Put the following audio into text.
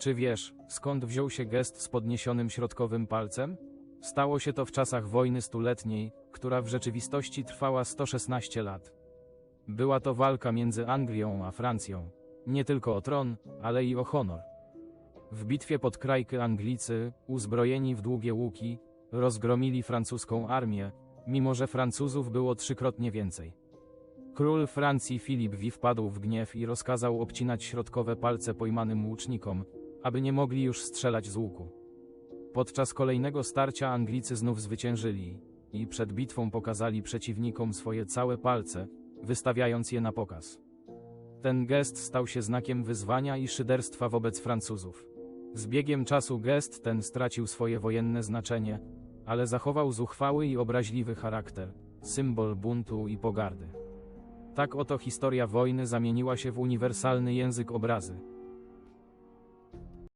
Czy wiesz, skąd wziął się gest z podniesionym środkowym palcem? Stało się to w czasach wojny stuletniej, która w rzeczywistości trwała 116 lat. Była to walka między Anglią a Francją. Nie tylko o tron, ale i o honor. W bitwie pod Krajky Anglicy, uzbrojeni w długie łuki, rozgromili francuską armię, mimo że Francuzów było trzykrotnie więcej. Król Francji Filip V wpadł w gniew i rozkazał obcinać środkowe palce pojmanym łucznikom, aby nie mogli już strzelać z łuku. Podczas kolejnego starcia Anglicy znów zwyciężyli i przed bitwą pokazali przeciwnikom swoje całe palce, wystawiając je na pokaz. Ten gest stał się znakiem wyzwania i szyderstwa wobec Francuzów. Z biegiem czasu gest ten stracił swoje wojenne znaczenie, ale zachował zuchwały i obraźliwy charakter, symbol buntu i pogardy. Tak oto historia wojny zamieniła się w uniwersalny język obrazy,